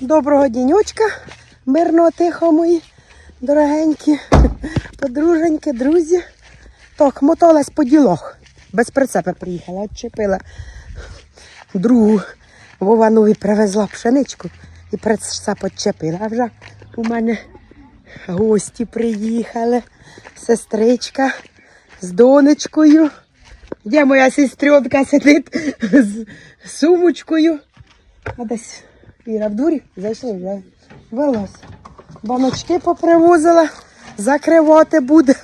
Доброго дінючка, мирного тихого мої дорогенькі, подруженьки, друзі. Так, моталась по ділах. Без прицепа приїхала, отчепила другу Вованові привезла пшеничку і прицеп отчепила. А вже у мене гості приїхали, сестричка з донечкою. Де моя сестренка сидить з сумочкою. А десь Іра в дурі зайшли вже вилаз. Баночки попривозила, закривати будемо.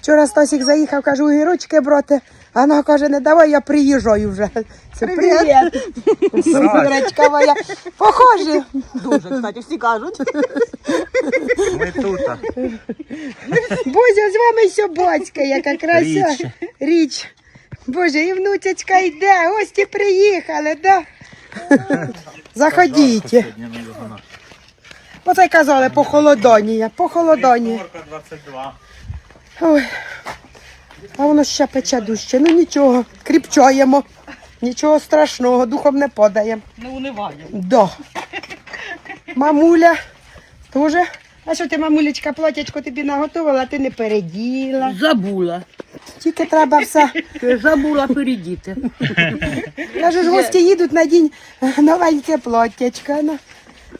Вчора Стасік заїхав, кажу, огірочки брати. А вона каже, не давай, я приїжджаю вже. Це привіт. Сестричка моя. Похожі. Дуже, кстати, всі кажуть. Ми тут. Боже, з вами все батька, яка краса. Річ. Річ. Боже, і внучечка йде, гості приїхали, да? Заходіть. Оце це казали, похолодонія. 22. Ой. А воно ще пече дужче. Ну нічого, кріпчаємо. Нічого страшного, духом не подаємо. Не униваємо. Да. Мамуля теж. А що ти, мамулечка, платячко тобі наготувала, а ти не переділа. Забула. Тільки треба все. Забула передіти. Кажу ж, гості їдуть на день новеньке платтячко. Ну,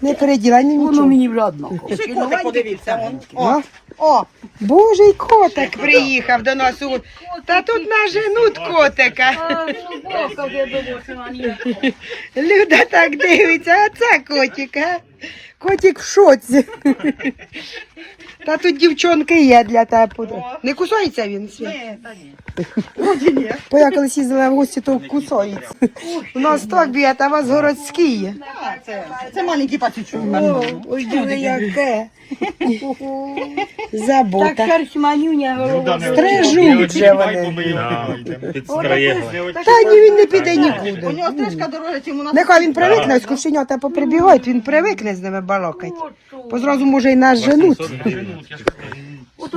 не переділа ні Воно нічого. мені вже одно. Котик, подивіться. О, о, Божий котик приїхав до нас. у- Та тут наженуть котика. Люда так дивиться, а це котик, а? Котик в шоці. Та тут дівчонки є для тебе. Не кусається він? Ні, та ні. Бо я колись їздила в гості, то кусається. У нас так б'є, а у вас городські є. Це маленький пацючок. О, ой, диви, яке. Так Забота. шерсть манюня голова. Стрижуть же вони. Та ні, він не піде У нікуди. нього стрижка дорога, чим у нас. Нехай він привикне, з кушенята поприбігають, він привикне з ними балакати. Бо зразу може і нас женуть,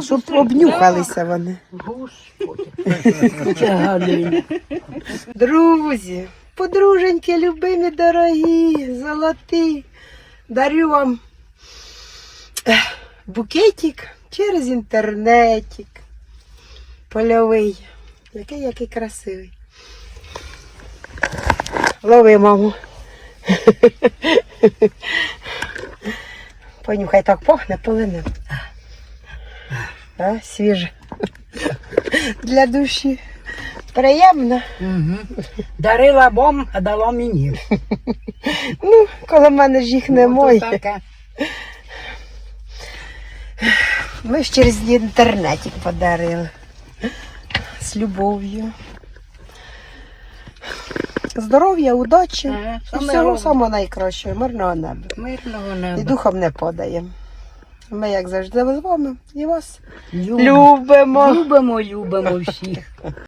щоб обнюхалися вони. Друзі, подруженьки, любимі, дорогі, золоті, дарю вам букетик через інтернетик. Польовий. Який, який красивий. Лови, маму. Понюхай, так пахне полинем. А, свіже. Для душі. Приємно. Дарила бом, а дала мені. Ну, коло мене ж їх немає. Таке. Ми ж через інтернетик подарили. З любов'ю. Здоров'я, удачі. Ага, І саме всього головне. самого найкращого, мирного неба. Мирного І неба. духом не подаємо. Ми, як завжди, з вами і вас любимо. Любимо, любимо всіх.